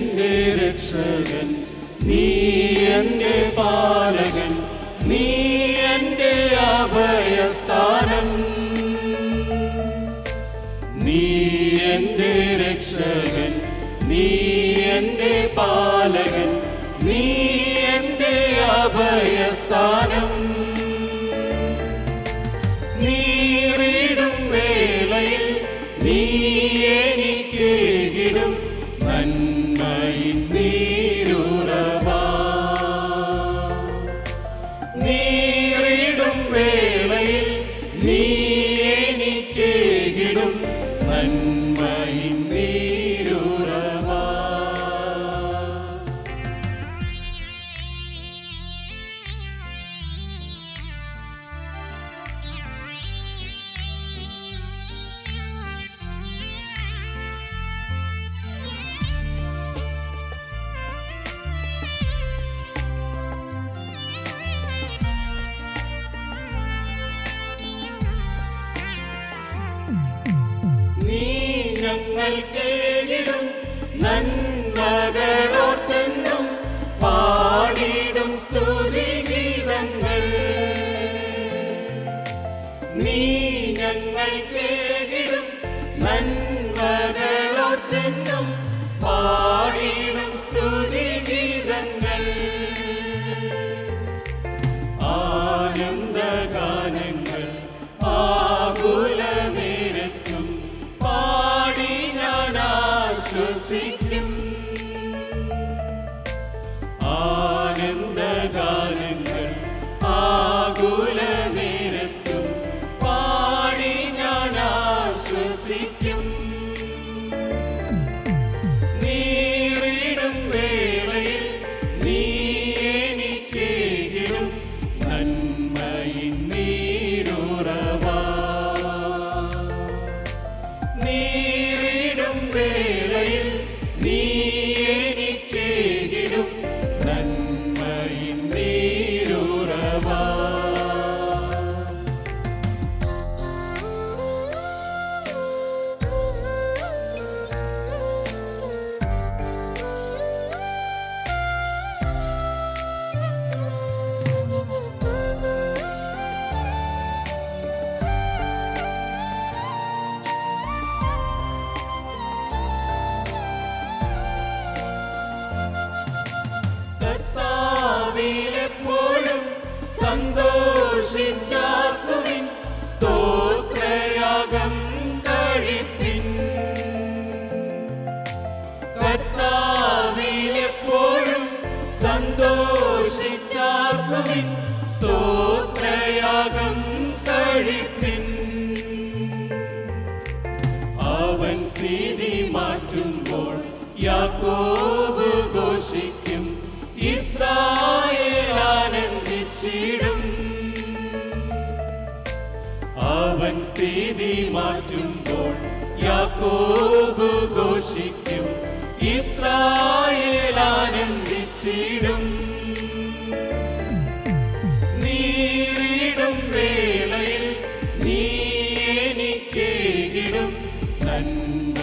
എന്റെ രക്ഷകൻ നീ എന്റെ പാലകൻ നീ എന്റെ അഭയസ്ഥാനം. നീ എന്റെ രക്ഷകൻ നീ എന്റെ പാലകൻ നീ എന്റെ അഭയസ്ഥാനം. നീറിടും വേളയിൽ നീ എനിക്കേകിടും നന്മയിൻ ainda. ഞങ്ങൾക്കേകിടും നന്മകളോർത്തെന്നും പാടിടും സ്തുതിഗീതങ്ങൾ നീ ഞങ്ങൾക്കേകിടും നന്മകളോർത്തെന്നും പാടിടും ആശ്വസിക്കും. ആനന്ദഗാനങ്ങൾ ആകുല സന്തോഷിച്ചാർക്കുവിൻ സ്തോത്രയാഗം കഴിപ്പിൻ. കർത്താവിലെപ്പോഴും സന്തോഷിച്ചാർക്കുവിൻ സ്തോത്രയാഗം കഴിപ്പിൻ. അവൻ സ്ഥിതി മാറ്റുമ്പോൾ യാക്കോബ് സ്ഥിതി മാറ്റുമ്പോൾ യാക്കോബ് ഘോഷിക്കും ഇസ്രായേലാനന്ദിച്ചിടും നീരിടും വേളയിൽ നീ എനിക്കേകിടും നന്മ